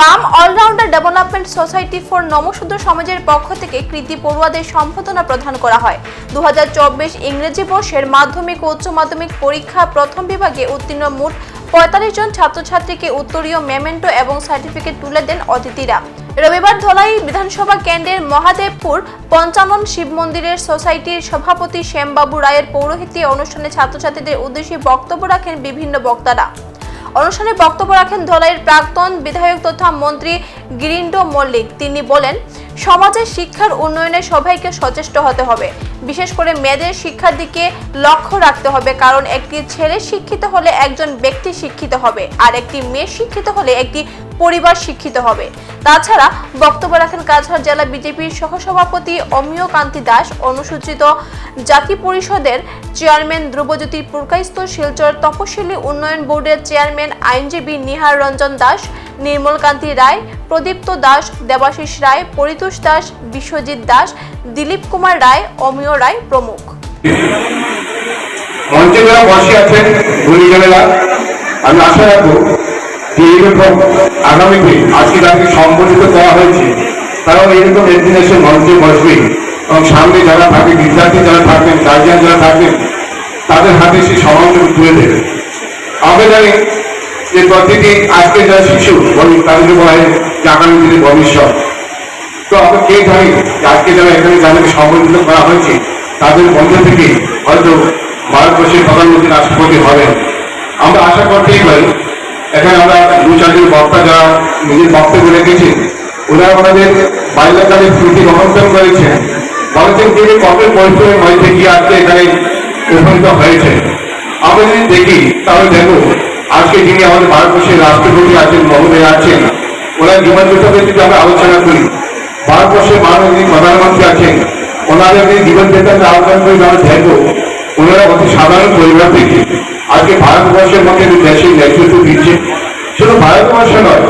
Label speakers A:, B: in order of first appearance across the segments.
A: বাম allrounder development society for Namasudra সমাজের পক্ষ থেকে কৃতি পড়ুয়াদের সম্বোধনা প্রদান করা হয়। দু হাজার চব্বিশ ইংরেজি বর্ষের মাধ্যমিক ও উচ্চ মাধ্যমিক পরীক্ষা প্রথম বিভাগে উত্তীর্ণ মোট পঁয়তাল্লিশ জন ছাত্রছাত্রীকে উত্তরীয় মেমেন্টো এবং সার্টিফিকেট তুলে দেন অতিথিরা। রবিবার ধলাই বিধানসভা কেন্দ্রের মহাদেবপুর পঞ্চানন শিব মন্দিরের সোসাইটির সভাপতি শ্যামবাবু রায়ের পৌরোহিত্যে অনুষ্ঠানে ছাত্রছাত্রীদের উদ্দেশ্যে বক্তব্য রাখেন বিভিন্ন বক্তারা। অনুষ্ঠানে বক্তব্য রাখেন ধলাইয়ের প্রাক্তন বিধায়ক তথা মন্ত্রী গিরিন্ডো মল্লিক। তিনি বলেন সমাজের শিক্ষার উন্নয়নে সবাইকে সচেষ্ট হতে হবে। বিশেষ করে মেয়েদের শিক্ষার দিকে লক্ষ্য রাখতে হবে, কারণ একটি ছেলে শিক্ষিত হলে একজন ব্যক্তি শিক্ষিত হবে, আর একটি মেয়ে শিক্ষিত হলে একটি পরিবার শিক্ষিত হবে। তাছাড়া বক্তব্য রাখেন কাছাড় জেলা বিজেপির সহসভাপতি অমিয় কান্তি দাস। অনুসূচিত জাতি পরিষদের চেয়ারম্যান ধ্রুবজ্যোতি পুরকাইস্ত শিলচর তপশিলি উন্নয়ন বোর্ডের চেয়ারম্যান আইনজীবী নিহার রঞ্জন দাস। নির্মল কান্তি রায়, প্রদীপ্ত দাস, দেবাশিস রায়, পরিতোষ দাস, বিশ্বজিৎ দাস, দিলীপ কুমার রায়, অমিয় রায় প্রমুখ।
B: মঞ্চে যারা বসে আছেন আমি আশা রাখব যে এইরকম আগামীতে আজকে তাকে সম্বোধিত করা হয়েছে, তারাও এইরকম একদিন এসে মঞ্চে বসবে এবং সামনে যারা থাকে বিদ্যার্থী যারা থাকবেন গার্জিয়ান যারা থাকবেন, তাদের হাতে সেই সমাজকে তুলে দেবে। আমরা জানি যে প্রতিটি আজকে যারা শিশু তাদেরকে বলা হয় যে আগামী দিনের ভবিষ্যৎ। তো আমরা কে জানি যে আজকে যারা এখানে যাদেরকে সম্বোধিত করা হয়েছে, তাদের মধ্য থেকে হয়তো ভারতবর্ষের প্রধানমন্ত্রী রাষ্ট্রপতি হবেন। আমরা আশা করতেই পারি, এখানে আমরা দু চারজন বক্তা যারা নিজের বক্তব্য রেখেছেন, ওনারা আমাদের বাল্যকালের স্মৃতি রহস্যম করেছেন। বলেছেন তিনি কত পরিশ্রমের মধ্যে গিয়ে আজকে এখানে উপনীত হয়েছে? আমরা যদি দেখি, তাহলে দেখো আজকে যিনি আমাদের ভারতবর্ষের রাষ্ট্রপতি আছেন, মহোদয় আছেন, ওনার জীবন যদি আমরা আলোচনা করি। ভারতবর্ষের মাননীয় প্রধানমন্ত্রী আছেন, ওনাদের যদি জীবন বেতন আলোচনা করে আমরা দেখব ওনারা অতি সাধারণ পরিবার থেকে। আজকে ভারতবর্ষের মধ্যে যে দেশের নেতৃত্ব দিচ্ছে, শুধু ভারতবর্ষ নয়,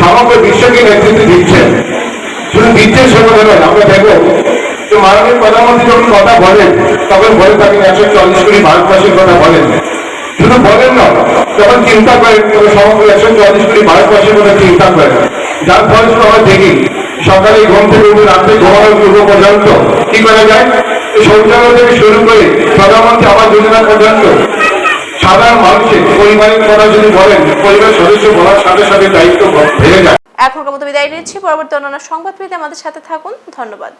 B: সমগ্র বিশ্বকে নেতৃত্ব দিচ্ছেন। শুধু দিচ্ছেন সে কথা নয়, আমরা দেখব। তো মাননীয় প্রধানমন্ত্রী যখন কথা বলেন, তখন বলে থাকেন, একশো চল্লিশ কোটি ভারতবর্ষের কথা বলেন। শুধু বলেন না, যখন চিন্তা করেন তখন সমগ্র একশো চল্লিশ কোটি ভারতবর্ষের কথা চিন্তা করেন, যার ফলস্বরূপ আমরা দেখি, সকালে ঘুম থেকে উঠে রাত্রে ঘুমানোর পূর্ব পর্যন্ত কি করা যায়? শৌচালয় থেকে শুরু করে প্রধানমন্ত্রী আবাস যোজনা পর্যন্ত সাধারণ মানুষের পরিবারের কথা যদি বলেন, পরিবার সদস্য বলার সাথে সাথে দায়িত্ব বেড়ে যায়।
A: এখনকার মতো বিদায় নিচ্ছি। পরবর্তী অন্যান্য সংবাদ পেতে আমাদের সাথে থাকুন। ধন্যবাদ।